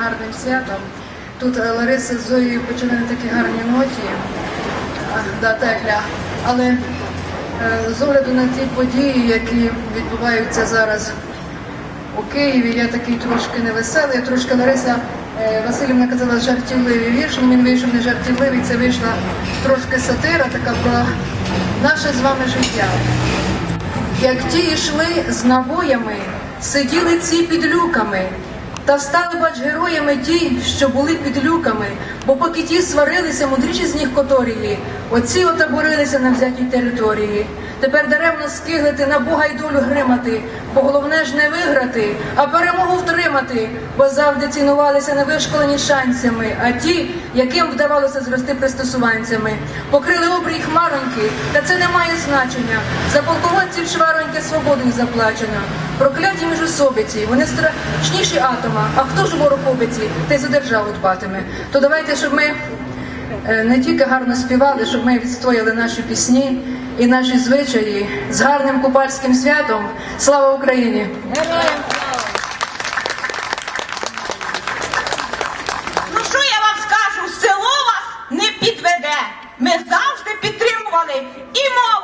гарним святом. Тут е, Лариса з Зоєю почали такі гарні ноті, да, текля. Але е, з огляду на ті події, які відбуваються зараз у Києві, я такий трошки невеселий, трошки Лариса е, Васильівна казала жартівливий вірш, він вийшов не жартівливий, це вийшла трошки сатира така про наше з вами життя. Як ті йшли з набоями, сиділи ці під люками, та стали бач героями ті, що були під люками, бо поки ті сварилися, мудріші з них которії, оці отаборилися на взятій території. Тепер даремно скиглити на Бога й долю гримати, бо головне ж не виграти, а перемогу втримати, бо завжди цінувалися невишколені шанцями, а ті, яким вдавалося зрости пристосуванцями, покрили обрій хмароньки, та це не має значення. За полководців швароньки свободою заплачено. Прокляті міжособиці, вони страшніші атома нема. А хто ж ворог побиті, ти за державу дбатиме. То давайте, щоб ми е, не тільки гарно співали, щоб ми відстояли наші пісні і наші звичаї з гарним купальським святом. Слава Україні! Ну що я вам скажу? Село вас не підведе. Ми завжди підтримували і мову.